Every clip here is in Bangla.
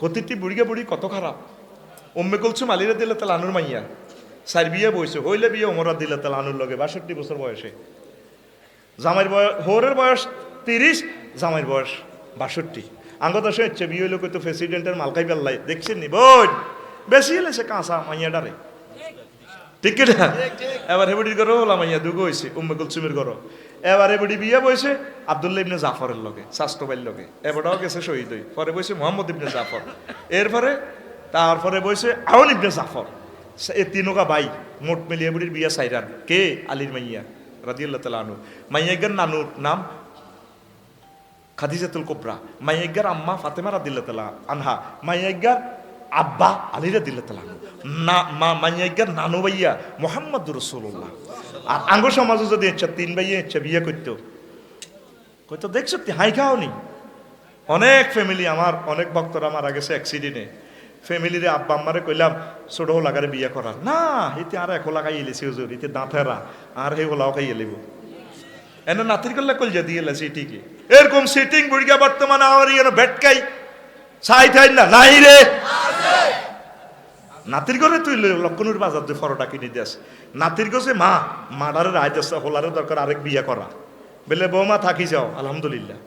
কতিটি বুড়িগে বুড়ি কত খারাপ। উম্মে কুলসুম আলিরা দিলে তাহলে আনুর মাইয়া। সার বিয়ে বইছে হইলে বিয়ে ওমরা দিলে তাহলে আনুর লগে বাষট্টি বছর বয়সে। জামাইর বয়স হোরের বয়স তিরিশ জামাইর বয়স বাষট্টি। আঙ্গত আসে হচ্ছে বিয়ে হইল তো প্রেসিডেন্টের মালকাই বেল্লাই দেখছেন নি বোন বেশি হলে সে কাঁচা মাইয়াডারে। ঠিক কি না এবার হেবুডির ঘরও হলাম মাইয়া দুগো হয়েছে উম্মে কুলসুমের ঘরও। এবার হেবুডি বিয়ে বইছে আবদুল্লাহ ইবনে জাফরের লগে শাস্ত্রবাইর লগে। এবারটাও গেছে শহীদ হই। পরে বইছে মোহাম্মদ ইবনে জাফর। এরপরে, তারপরে বইছে আউন ইবনে জাফর। এ তিনকা ভাই, মোট মিলিয়ে বুড়ির বিয়া সাইরান। কে? আলীর মাইয়া, রাদিয়াল্লাহু তাআলা আনহু। মাইয়াগের নানুর নাম খাদিজাতুল কুবরা। মাইয়াগের আম্মা ফাতেমা রাদিয়াল্লাহু তাআলা আনহা। মাইয়াগের আব্বা আলী রাদিয়াল্লাহু তাআলা আনহু। না, মা মাইয়াগের নানু ভাইয়া মুহাম্মদুর রাসূলুল্লাহ। আর আঙ্গ সমাজে যদি ইচ্ছা তিন ভাইয়া ইচ্ছা বিয়ে করতো, কইতো দেখছ হাই খাও নি অনেক ফ্যামিলি আমার, অনেক ভক্তরা মারা গেছে অ্যাক্সিডেন্টে ফ্যামিলিরে আব্বা আম্মারে কইলাম, ছোট লাগারে বিয়ে করার। না এতে আর এক লাগাই এলেছি হুজুর এতে দাঁতেরা, আর হে হোলাও খাই এলিব এনে নাতির করলে কল যে দিয়ে এলেছি ঠিকই। এরকম সিটিং বুড়িয়া বর্তমানে আমার ইয়ে বেটকাই ছাই থাই না, নাই রে। নাতির ঘরে তুই লক্ষণুর বাজার দিয়ে ফরোটা কিনে দিস নাতির গোছে মা মাডারে রায় দিস হোলারে দরকার আরেক বিয়ে করা বলে, বৌমা, থাকি যাও, আলহামদুলিল্লাহ।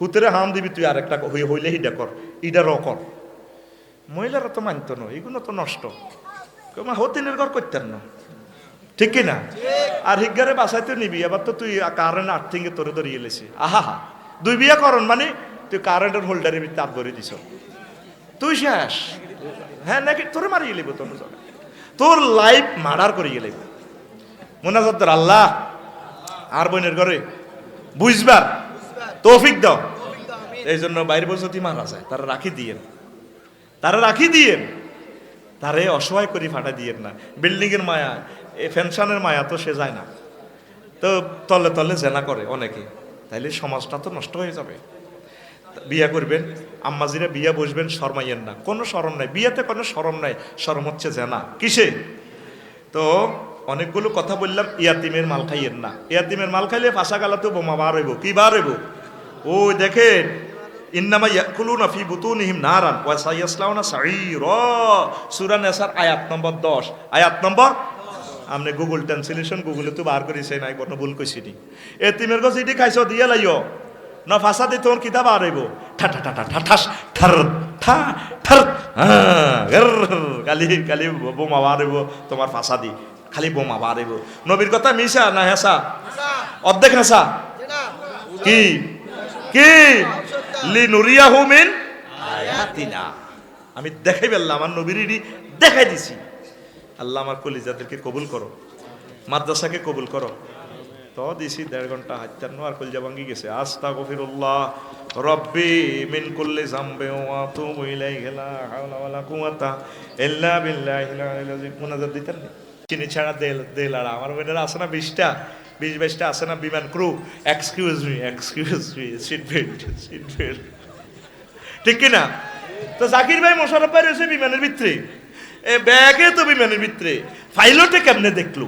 হুতেরে হাম দিবি, তুই আরেকটা হই হইলে হিডা কর ইডা র কর মহিলারা তো মানতো না এগুলো তো নষ্ট। মা হতিনের ঘর করতেন না ঠিক কি না? আর হিগারে বাসাইতে নিবি এবার তো তুই কারেন্ট আর্থিংয়ে তোরে ধরিয়ে এলেছি আহা হা দুই বিয়ে করন মানে তুই কারেন্টের হোল্ডারের ভিতরে তাপ ধরে দিছ। তুই শেষ। হ্যাঁ নাকি তোরে মারিয়ে লিব তোর তোর লাইফ মার্ডার করিয়ে লিব মোনাজাত আল্লাহ আর বোনের ঘরে বুঝবার তৌফিক দাও। এই জন্য বাইরে বসতি মারা যায়, তারা রাখি দিয়েন। তারা রাখি দিয়েন। তারে অসহায় করে ফাটা দিয়েন না। বিল্ডিং এর মায়া, এ ফেনশনের মায়া তো সে যায় না। তো তলে তলে জেনা করে অনেকে। তাইলে সমাজটা তো নষ্ট হয়ে যাবে। বিয়া করবেন, আম্মাজিরা বিয়া বসবেন, শরমাইয়েন না। কোনো শরম নাই। বিয়াতে কোনো শরম নাই। শরম হচ্ছে জেনা। কিসে? তো অনেকগুলো কথা বললাম, ইয়াতিমের মাল খাইয়েন না। ইয়াতিমের মাল খাইলে ফাঁসা গালাতেও বোমা বার হইব। কি বার হইব? ওই দেখেন, ইন্নামা ইয়াকুলুনা ফি বুতুনিহিম নারান, ওয়া সায়াসলাউনা সাঈরা। সূরা নেসার আয়াত নম্বর 10 আয়াত নম্বর? আপনি গুগল ট্রান্সলেশন গুগলে তো বার করেছে, নাই কোনো ভুল কইছি নি। এতিমের গছ ইটি খাইছো, দিয়ে লাইও। না ফাঁসা দিয়ে তোর কিতাব আর হইব ঠা ঠা ঠা ঠা ঠাস ঠার ঠা ঠার হ্যাঁ, কালি কালি বোমা বার হইব তোমার ফাঁসা দি খালি বোমা হইব নবীর কথা মিশা না হেসা? অর্ধেক হেসা? কি? কি? লি নুরিয়াহু মিন আয়াতিনা। আমি দেখাই ফেললাম আমার নবীর ইডি দেখাই দিছি। আল্লাহ আমার কলিজাদেরকে কবুল করো মাদ্রাসাকে কবুল করো। তো দিছি, দেড় ঘণ্টা হাত্যান্ন আর কলজা ভাঙ্গি গেছে। আস্তা গফিরুল্লাহ রব্বি মিন কুল্লি জামবে ওয়া তুবু ইলাইহি, লা হাওলা ওয়ালা কুওয়াতা ইল্লা বিল্লাহিল আলিয়্যিল আযীম মুনাজাত দিতেন চিনি ছাড়া দেল দেল আর আমার বোনেরা আছে না বিশটা? বিশ বাইশটা আছে না বিমান crew? Excuse me excuse me seat belt seat belt ঠিক কি না তো জাকির ভাই মোশারফ ভাই রয়েছে বিমানের ভিতরে। এ ব্যাগে তো বিমানের ভিতরে। ফাইলটে কেমনে দেখল?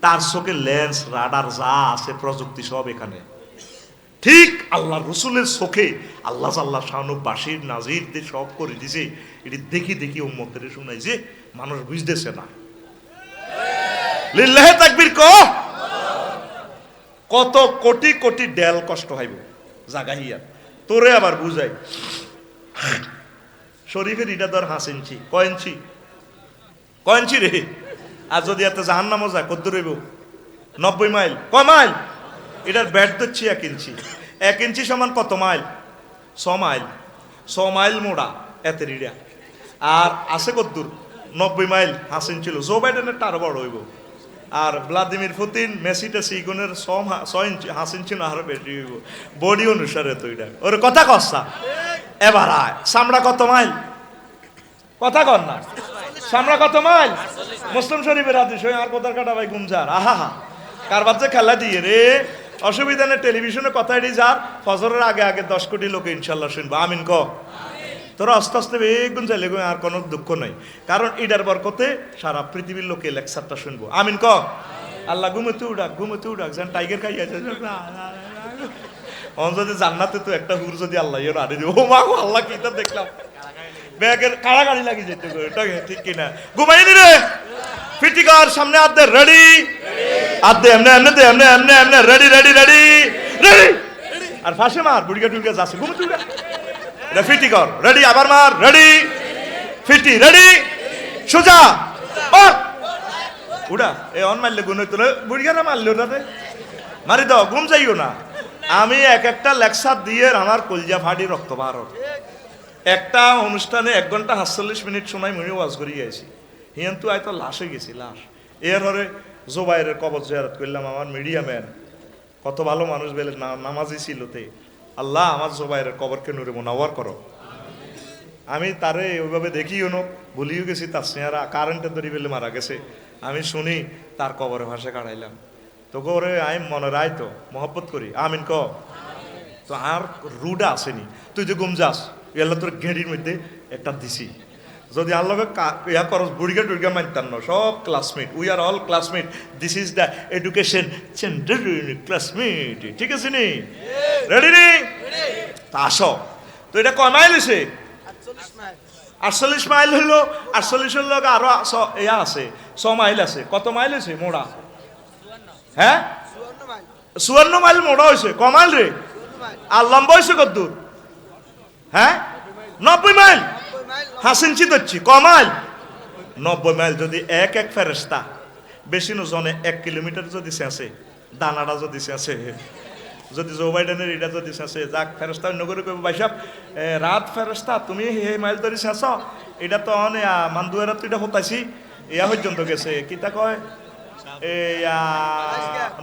তার চোখে লেন্স, রাডার যা আছে, প্রযুক্তি সব এখানে। ঠিক আল্লাহ রসুলের চোখে আল্লাহ আল্লাহ শাহানু বাসির নাজির দিয়ে সব করে দিছে। এটি দেখি দেখি উম্মতের শোনাই যে মানুষ বুঝতেছে না। লিল্লাহে তাকবীর ক। কত কোটি কোটি ডেল কষ্ট হইব। জাগাহিয়া তোরে আবার বুঝাই। শরীফের ইটা ধর হাঁস ইঞ্চি। ক ইঞ্চি? ক রে? আর যদি এত জাহান নামও যায়, কত রইব নব্বই মাইল। ক মাইল? এটার ব্যাট ধরছি এক ইঞ্চি। এক ইঞ্চি সমান কত মাইল? ছ মাইল। ছ মাইল মোড়া এত রিডা আর আছে কদ্দুর নব্বই মাইল হাঁস ইঞ্চি ছিল জো বাইডেনের আরও বড় হইব। আর ভ্লাদিমির পুতিন, মেসি টেসি ইগুনের ছ ইঞ্চি হাঁস ইঞ্চি না আরও বেশি হইব। বডি অনুসারে তো এটা। ওর কথা কসা এবার আয়। সামড়া কত মাইল? কথা কর না। সামড়া কত মাইল? মুসলিম শরীফের হাদিস, ওই আর কোথার কাটা ভাই গুমজার? আহা হা কার বাচ্চা খেলা দিয়ে রে? অসুবিধা নেই, টেলিভিশনে কথা এটি যার, ফজরের আগে আগে দশ কোটি লোক ইনশাল্লাহ শুনব। আমিন ক? তোরা আস্তে আস্তে বেগুন চাইলে আর কোনো দুঃখ নাই। কারণ ইডার বরকতে সারা পৃথিবীর লোকে লেকচারটা শুনব। আমিন ক? আল্লাহ ঘুমে তু ডাক ঘুমে তু ডাক যেন টাইগার খাই আছে যদি জান্নাতে তো একটা হুর যদি আল্লাহ আরে ও মা আল্লাহ, কি তা দেখলাম। ব্যাগের কাড়াকাড়ি লাগি যেত ঠিক কিনা? ঘুমাইনি রে? ফিটিকার সামনে আদে রেডি আদে এমনে এমনে দে, এমনে এমনে এমনে রেডি রেডি রেডি রেডি আর ফাঁসে মার, বুড়িকা টুড়িকা যাচ্ছে, ঘুমে তুই এটা ফিটি কর রেডি আবার মার রেডি ফিটি রেডি সোজা। উড়া, এ অন মারলে গুণ হইতো না মারলো না রে মারি দাও, ঘুম যাইও না। আমি এক একটা লেকচার দিয়ে আমার কলজা ফাটি রক্ত বার। একটা অনুষ্ঠানে এক ঘণ্টা সাতচল্লিশ মিনিট সময় মনে ওয়াজ করি গেছি। হিয়ান্তু হয়তো লাশে গেছি, লাশ। এর হরে জোবাইরের কবর জিয়ারত করলাম আমার মিডিয়া ম্যান কত ভালো মানুষ বেলে নামাজি ছিল তে। আল্লাহ আমার জোবাইরের কবরকে নুরে মোনাওয়ার করো। আমি তারে ওইভাবে দেখিও নো, ভুলিও গেছি, তার স্নেহারা কারেন্টে দড়ি বেলে মারা গেছে। আমি শুনি তার কবরে ভাষা কাড়াইলাম। তোকে ওরে আমি মনে রায় তো, মহব্বত করি। আমিন ক তো আর রুডা আসেনি। তুই যে গুম যাস এলা তোর ঘেড়ির মধ্যে একটা দিছি। যদি আর লগে কা- ইয়া করস বুড়িগা টুড়িগা মানতাম না সব classmate we are all classmate this is the education centre classmate ঠিক আছে নি? রেডি নি? তা আসো। তো এটা কয় মাইল হয়েছে আটচল্লিশ মাইল। হইল আটচল্লিশের লোক আরও ইয়া আছে ছ মাইল আছে। কত মাইল হয়েছে মোড়া? হ্যাঁ? চুয়ান্ন মাইল। মোড়া হয়েছে ক মাইল রে? আর লম্বা হয়েছে কত দূর হ্যাঁ? নব্বই মাইল। হাসিনচি ধরছি, ক মাইল? নব্বই মাইল যদি এক এক ফেরেস্তা বেশি নজনে এক কিলোমিটার যদি শেষে দানাটা যদি শেষে যদি জো বাইডেনের এটা যদি শেষে যাক ফেরস্তা অন্য করে কইব ভাইসাব রাত ফেরস্তা তুমি হে মাইল ধরে শেষ এটা তো অনে মান্দুয়েরা তো এটা হতাইছি, ইয়া পর্যন্ত গেছে। কিতা কয়?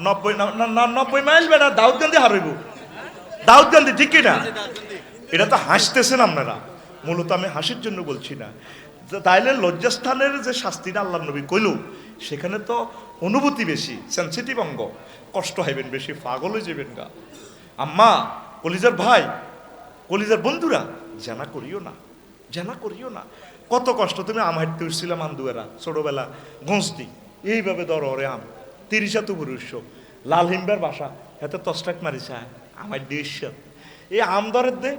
নব্বই নব্বই মাইল বেটা দাউদ গান্ধী হারাইব। দাউদ গান্ধী ঠিক কি না এটা তো হাসতেছেন আপনারা। মূলত আমি হাসির জন্য বলছি না। তাইলে লজ্জাস্থানের যে শাস্তিটা আল্লাহ নবী কইল, সেখানে তো অনুভূতি বেশি সেন্সিটিভ অঙ্গ। কষ্ট হইবেন বেশি পাগল হয়ে যাবেন গা। আম্মা, কলিজার ভাই, কলিজার বন্ধুরা, জানা করিও না, জানা করিও না। কত কষ্ট, তুমি আম হাঁটতে উঠছিলাম আন্দুয়েরা, ছোটবেলা গঞ্জতি এইভাবে ধরো ওরে আম, তিরিশা তো পুরুষ লাল হিমবার বাসা, হাতে তস্টাক মারিছে আমার ডিশ এই আম ধরের দে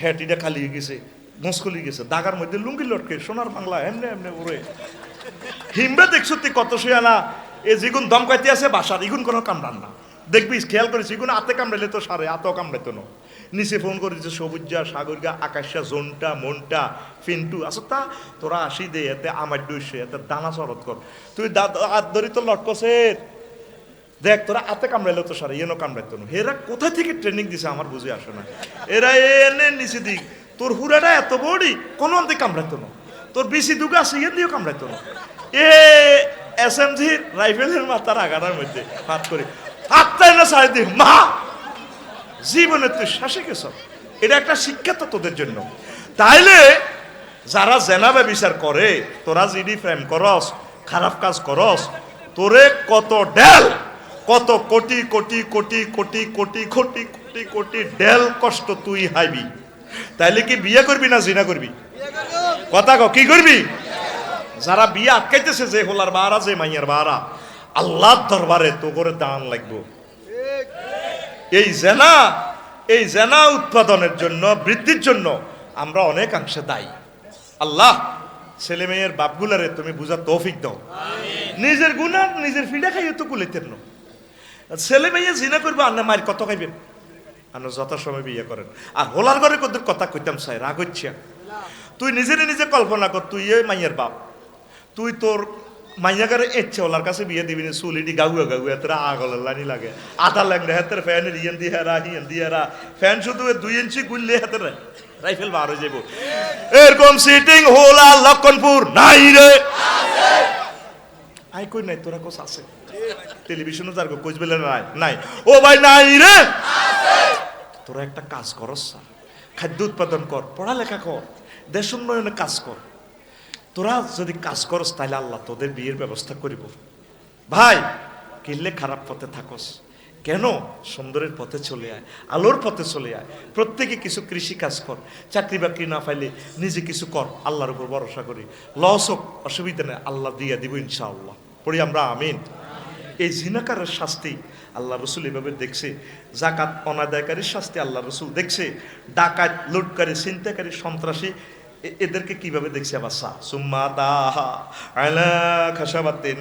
হ্যাটিটা খালি গেছে, মুসকুলি গেছে, দাগার মধ্যে লুঙ্গি লটকে, সোনার বাংলা, এমনি এমনি ওরে হিমবে দেখছ তুই কত শুয়ালা এ যেগুন দম কাইতে আছে, বাসার ইগুন কোনো কামড়ান না। দেখবি, খেয়াল করেছি ইগুন আতে কামড়াইলে তো সারে আতেও কামড়াইতো না। নিচে ফোন করেছে, সবুজা সাগরগা আকাশা, জোনটা, মনটা, ফিন্টু আসো তা, তোরা আসি দে, এতে আমার ডুইছে এতে দানা চরত কর। তুই হাত ধরি তো লটকসের। দেখ, তোরা আতে কামড়াইলে তো সারা এনো কামড়াইতো না। এরা কোথা থেকে ট্রেনিং দিছে আমার বুঝে আসে না। এরা এনে নিচে দিক। তোর হুরাটা এত বড়ি, কোনো অন্তে কামড়াইতো না। তোর বেশি দুগা আছে ইয়ে দিয়েও কামড়াইতো না। এ এস এম জি রাইফেলের মাথার আগানার মধ্যে, হাত করে আত্মায় না সাড়ে দিন মা! জীবনে তুই শাসে গেছ। এটা একটা শিক্ষা তো তোদের জন্য। তাইলে যারা জেনাবে বিচার করে, তোরা জিডি প্রেম করস, খারাপ কাজ করস, তোরে কত ডেল কত কোটি কোটি কোটি কোটি কোটি কোটি কোটি কোটি ডেল কষ্ট তুই হাইবি। তাইলে কি বিয়ে করবি না জিনা করবি? কথা কো কি করবি? যারা বিয়ে আটকাইতেছে যে হোলার বাহারা যে মাইয়ার বাহারা আল্লাহর দরবারে তো করে দান লাগবো। এই জেনা এই জেনা উৎপাদনের জন্য বৃদ্ধির জন্য আমরা অনেকাংশে দায়ী। আল্লাহ ছেলে মেয়ের বাপগুলারে তুমি বুঝার তৌফিক দাও। নিজের গুণা নিজের ফিডা খাইয়ে তো কুলাইতেন না। ছেলে মেয়ে জিনা করবে আন্না মায়ের কত খাইবেন আন্ন যথাসময় বিয়ে করেন। আর হোলার ঘরে কত কথা কইতাম চাই রাগ হচ্ছে। তুই নিজেরে নিজে কল্পনা কর, তুই এই মাইয়ের বাপ। তুই তোর মাইয়াগারে ইচ্ছে ওলার কাছে বিয়ে দিবি না চুলিটি গাগুয়া গাগুয়া তোরা আগলের লানি লাগে। আধা লাগলে হাতের ফ্যানের ইয়েন দিয়ে হেরা, হিয়েন দিয়ে হেরা। ফ্যান শুধু দুই ইঞ্চি গুললে হাতের রাইফেল বার হয়ে যাব এরকম সিটিং হোলা লক্ষণপুর নাই রে। আই কই নাই, তোরা কোস আছে? টেলিভিশনে যার কোচ বেলে নাই নাই। ও ভাই, নাই রে! তোরা একটা কাজ স্যার। খাদ্য উৎপাদন কর, পড়ালেখা কর, দেশ উন্নয়নে কাজ কর। তোরা যদি কাজ করস তাহলে আল্লাহ তোদের বিয়ের ব্যবস্থা করিব। ভাই, কিনলে খারাপ পথে থাকস। কেন? সুন্দরের পথে চলে আয়, আলোর পথে চলে আয়। প্রত্যেকে কিছু কৃষি কাজ কর, চাকরি বাকরি না পাইলে নিজে কিছু কর, আল্লাহর উপর ভরসা করি। লস হোক, অসুবিধা নেই, আল্লাহ দিয়া দিব ইনশাআল্লাহ। পড়ি আমরা, আমিন। এই জিনাকারের শাস্তি আল্লাহ রসুল এভাবে দেখছে। জাকাত অনাদায়কারীর শাস্তি আল্লাহ রসুল দেখছে। ডাকাত, লুটকারী চিন্তাকারী সন্ত্রাসী এদেরকে কীভাবে দেখছি আবার? সা সুম্মা তাহা আলা খাসাবাতিন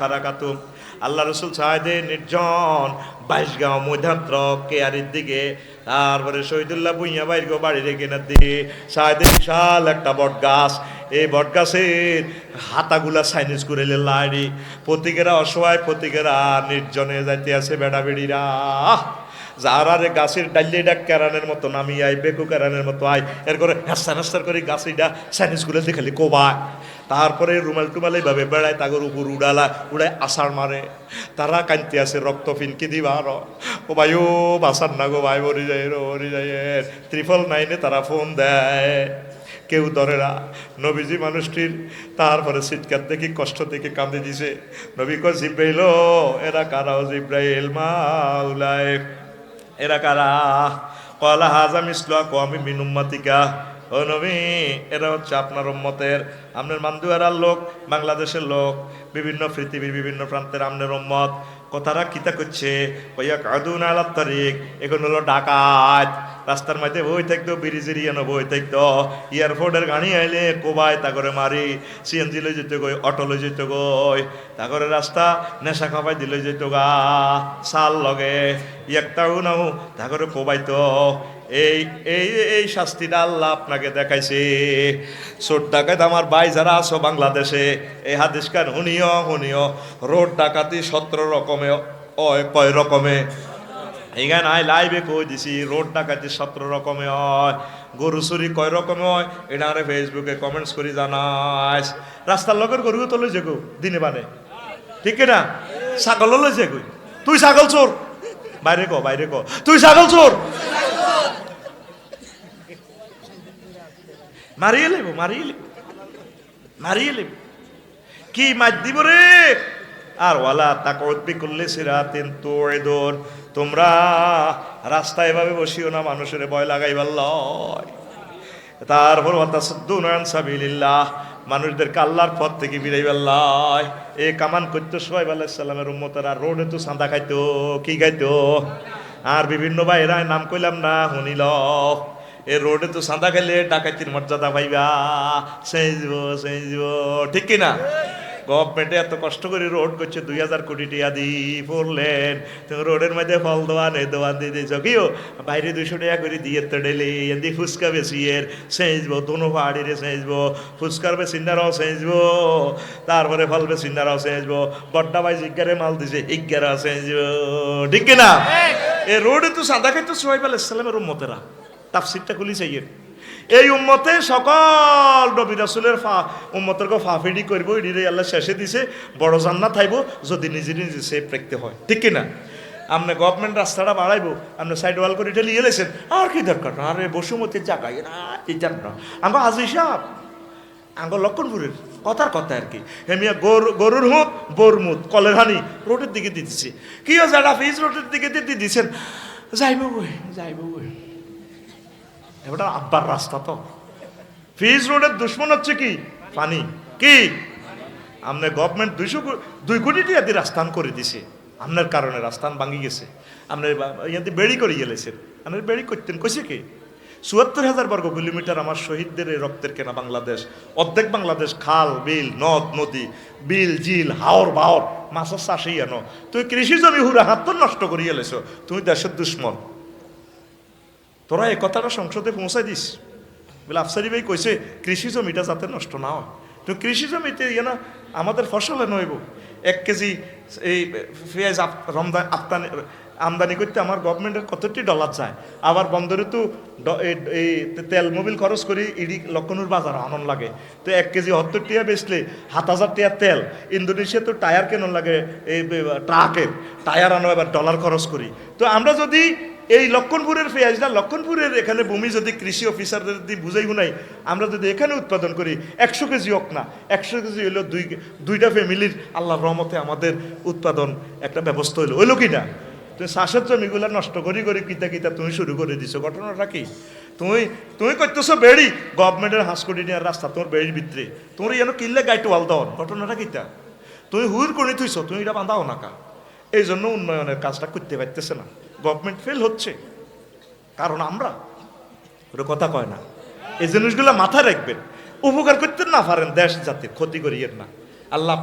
খারাকাতু। আল্লাহ রসুল সাহেদে নির্জন বাইশগাঁও মধ্যাত্র কেয়ারির দিকে, তারপরে শহীদুল্লাহ ভুইয়া বাইর গো বাড়ি রেখে না দিয়ে সাহেদের বিশাল একটা বট গাছ এই বট গাছের হাতাগুলা সাইনিজ করে লাইনি প্রতীকেরা অসহায়, প্রতীকেরা নির্জনে যাইতে আছে বেড়া বেড়িরা যারা রে গাছের ডাইলে ডাক কেরানের মতো নামি আয়, বেকু কেরানের মতো আয় এর করে হাস্তা হাস্তার করে গাছিটা সাইনিজ করে দেখালি কোবায়। তারপরে রুমাল টুমাল এইভাবে বেড়ায়, তাগর উপর উড়ালা, উড়ায় আষাঢ় মারে। তারা কান্তি আছে, রক্ত ফিনকি দিবা আর ও ভাই, ও বাসার না গো ভাই মরি যায় রো মরি যায় ত্রিফল নাইনে তারা ফোন দেয়। কেউ ধরে না। নবীজি মানুষটির তারপরে সিটকার দেখি, কষ্ট দেখে কান্দে দিছে। নবী কো জিব্রাইল, এরা কারাও জিব্রাইল মাউলায় এরা কারা? কলা হাজা মিসলা কমি মিনুম্মাতিকা ও নবী, এরা হচ্ছে আপনার উম্মতের। আপনার মান্দুয়ারার লোক, বাংলাদেশের লোক, বিভিন্ন পৃথিবীর বিভিন্ন প্রান্তের আপনার উম্মত। কথারা কিতা করছে? কইয়া কাদুন আলাপ তারিখ। এখন হলো ডাকাত। রাস্তার মাঝে বই থাকতো বিরিজিরি এনো বই থাকতো। এয়ারপোর্টের গাড়ি আইলে কোবায় তা করে মারি। সিএনজি লই যেত গই, অটো লই যেত গই। তা করে রাস্তা নেশা খাবাই দিলে যেত গা। সাল লগে। একটাও নাও তা করে কোবাইতো। এই এই এই শাস্তিটা আল্লাহ আপনাকে দেখাইছে। চোর ডাকাত আমার ভাই যারা আছো বাংলাদেশে এই হাদিস কান শুনিও শুনিও। রোড ডাকাতি সতেরো রকমে অয় কয় রকমে? এইখানে আই লাইভে কই দিছি, রোড ডাকাতি সতেরো রকমে হয়। গরু চুরি কয় রকমে হয়? এটা আরে ফেসবুকে কমেন্টস করে জানাইস। রাস্তার লগের গরু তো লই যাগো দিনে বানে ঠিক না ছাগল লই যাগো তুই ছাগল চোর? বাইরে ক বাইরে ক। তুই ছাগল চোর? মারিয়ে লেব মারিয়ে লেব মারিয়ে লেব। কি মার দিব রে? আর ওয়ালা তাকবি করলে সিরাতেন তোয়েদন তোমরা রাস্তায় এভাবে বসিও না, মানুষের ভয় লাগাইবার লয়। তারপর সাবিলিল্লাহ, মানুষদেরকে আল্লাহর পথ থেকে বিরাইবার লয়। এ কামান করতো সোহাইব আলাইহিস সালামের উম্মতেরা, রোডে তো সাদা খাইতো, কি খাইতো? আর বিভিন্ন বাইরায় নাম কইলাম না শুনিল এ রোডে তো সাদা খাইলে ডাকাতির মর্যাদা পাইবা। সেজব সেজব ঠিক কিনা? গভর্নমেন্টে এত কষ্ট করে রোড করছে দুই হাজার কোটি টিয়া দি পড়লেন তুমি রোডের মধ্যে ফল দোয়ান এ দোয়ান দিয়ে দিয়েছ। কিও বাইরে দুশো টাকা করে দিয়ে তো ডেলি এদি ফুচকা বেশি এর। সেঁচবো দোনো পাহাড়িরে সেঁচবো ফুচকার বেসিন্দারাও সেঁচবো তারপরে ফল বেসিন্দারাও সেঁচবো বড্ডা ভাই জিজ্ঞারে মাল দিছে ইজ্ঞারাও সেঁচবো ঠিক কিনা? এ রোডে তো সাদা খাইতো সোহাইব আলাইসালামের উম্মতেরা। তাফসিরটা খুলি চাইয়ের এই উম্মতে সকল নবী রাসুলের ফা, উম্মতের কো ফাফিডি করব ইডিরে আল্লাহ শেষে দিছে, বড় জান্নাত থাইব, যদি নিজে নিজে সেফ রাখতে হয়। ঠিক কিনা? আপনি গভর্নমেন্ট রাস্তাটা বাড়াইবো আপনি সাইড ওয়াল করে এটা লিয়ে লেছেন, আর কি দরকার? না আরে বসুমতির জায়গায় না টিচার না আমার আজি সাহেব আঙ্গ লক্ষণপুরের, কথার কথা আর কি। হেমিয়া গরু, গরুর মুখ বোর মুখ কলের হানি, রোডের দিকে দিতেছি কি একটা ফিজ রোডের দিকে দিয়ে দিছেন? যাইব বই যাইব বই এবার আব্বার রাস্তা তো। ফিজ রোডের দুশ্মন হচ্ছে কি? পানি। কি? আমনে গভর্নমেন্ট দুইশো দুই কোটি টিয়া দিয়ে রাস্তান করে দিছে। আপনার কারণে রাস্তান ভাঙি গেছে। আপনার ইয়াতে বেড়ি করে গেলেছেন আপনার বেড়ি করতেন। কইছে কি? চুয়াত্তর হাজার বর্গ কিলোমিটার আমার শহীদদের এই রক্তের কেনা বাংলাদেশ। অর্ধেক বাংলাদেশ খাল, বিল, নদ, নদী, বিল, জিল, হাওর, বাওর মাছের চাষেই আনো। তুই কৃষি জমি হুরা হাত তো নষ্ট করিয়ে এলেছো তুমি দেশের দুশ্মন। তোরা এই কথাটা সংসদে পৌঁছাই দিস। বলে আফসারি ভাই কইছে, কৃষি জমিটা যাতে নষ্ট না হয়। তো কৃষি জমিতে ইয়ে না, আমাদের ফসলে নইব এক কেজি এই পেঁয়াজ রমজান আপতানি আমদানি করতে আমার গভর্নমেন্টের কতটি ডলার যায় আবার বন্দরে তো এই- তেল মোবিল খরচ করি, ইডি লক্ষণুর বাজার আনন্দ লাগে। তো এক কেজি সত্তর টিয়া বেচলে সাত হাজার টিয়া তেল। ইন্দোনেশিয়া তো টায়ার কেন লাগে, এই ট্রাকের। টায়ার আনো, এবার ডলার খরচ করি। তো আমরা যদি এই লক্ষণপুরের পেঁয়াজটা লক্ষণপুরের এখানে ভূমি যদি কৃষি অফিসারদের যদি বুঝাই নাই আমরা যদি এখানে উৎপাদন করি, একশো কেজি হোক না, একশো কেজি হইল দুই, দুইটা ফ্যামিলির আল্লাহর রহমতে আমাদের উৎপাদন একটা ব্যবস্থা হইল। হইল কি না? তুমি শ্বাসের জমিগুলো নষ্ট করি করি, কিতা কিতা তুমি শুরু করে দিছো। ঘটনাটা কি? তুমি তুমি করতেছো বেড়ি গভর্নমেন্টের হাঁসকটি নেওয়ার রাস্তা, তোমার বেড়ির ভিতরে। তোমার যেন কিনলে গাইতে ওয়াল দাও ঘটনাটা কিতা? তুমি হুর করে থুইছো, তুমি এটা বাঁধাও না কা? এই জন্য উন্নয়নের কাজটা করতে পারতেছে না। গভর্নমেন্ট ফেল হচ্ছে, কারণ আমরা, ওরা কথা কয় না, এই জিনিসগুলো মাথায় রাখবেন, উপকার করতে না পারেন দেশ জাতির, ক্ষতি করিয়েন না। আল্লাহ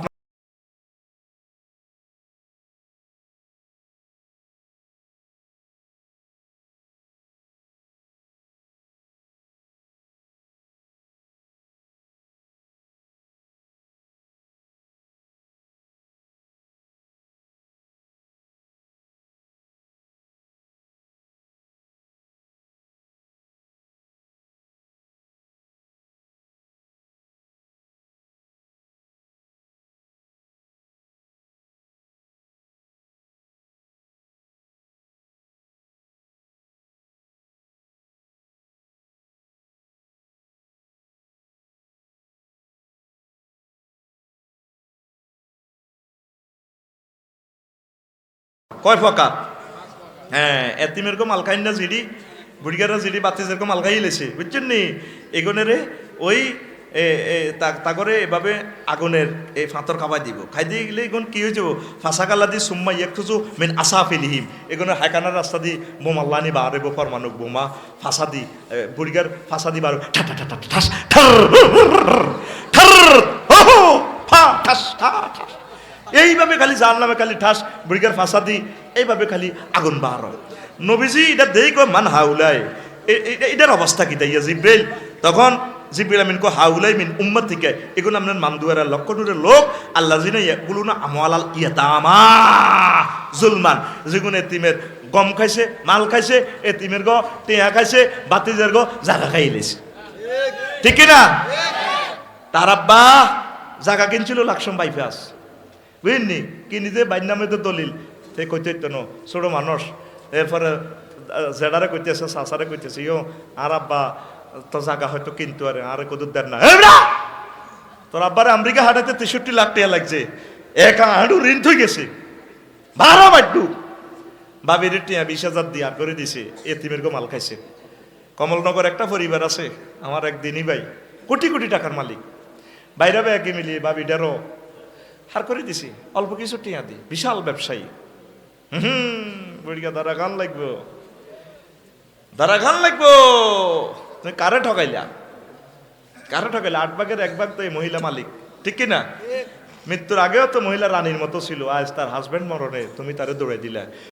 কয় ফকাত হ্যাঁ এতিমের কম আলখাইন্দা জিডি বুড়িগারা জিডি বাতি যেরকম আলখাই লেছে বুঝছেন নি এগোনে রে ওই এ, এ, তা- তাগরে এভাবে আগুনের এই ফাঁতর খাবাই দিব খাই দিয়ে গেলে এগুন কি হয়ে যাব ফাঁসা কালা দি সুম্মা ইয়ে খুঁজু মেন আসা ফেলিহিম এগুলো হাইকানার রাস্তা দি বোমাল্লানি বা আরেব ফরমানুক বোমা ফাঁসা দি বুড়িগার ফাঁসা দি বারো ঠাস ঠার হো হো, ফা ঠাস ঠা ঠাস এইভাবে খালি জান নামে খালি ঠাস, বুড়িগার ফাঁসা দি এইভাবে খালি আগুন বার হয়। নবীজি এটা দেই কয়, মান এ- এটার অবস্থা কি তাই জিব্রাইল। তখন জিব্রাইল আমিন কো হাউলাই মিন উম্মত থেকে। এগুলো আপনার মামদুয়ারা লক্ষণুরের লোক, আল্লাহ জিনে ইয়াকুলু না আমালাল ইয়াতামা, জুলমান। যেগুলো এতিমের গম খাইছে, মাল খাইছে, এতিমের গ, টেয়া খাইছে, বাতিজের গ, জাগা খাই লেছে। ঠিক কি না তার আব্বা জাগা কিনছিল লাকসম বাইফাস বুঝলি কি নিজে বাইর তো দলিল। সে কইতে তো ছোট মানুষ। এরপরে জেডারে কইতেছে সাসারে কইতেছে ইয়ো, আর আব্বা, তো জাগা হয়তো কিনতো আরে আরে কদুর দেন না! তোর আব্বারে আমেরিকা হাটাতে তেষট্টি লাখ টাকা লাগছে। এক হাঁড়ু ঋণ থই গেছে। বারো বাড্ডু। বাবির টিয়া বিশ হাজার দিয়ে আর করে দিছে, এতিমের গো মাল খাইছে। কমলনগর একটা পরিবার আছে, আমার একদিনই ভাই। কোটি কোটি টাকার মালিক। বাইরে ব্যাগে মিলিয়ে বাবিটারও হার করে দিছি। অল্প কিছু টিয়া দি। বিশাল ব্যবসায়ী। হুম বুড়িয়া দাঁড়া গান লাগবো। দাঁড়া গান লাগবো। তুমি কারে ঠকাইলা? কারে ঠকাইলা? আট ভাগের এক ভাগ তো এই মহিলা মালিক। ঠিক কি না মৃত্যুর আগেও তো মহিলা রানীর মতো ছিল আজ তার হাজব্যান্ড মরণে। তুমি তারে দৌড়ে দিলা।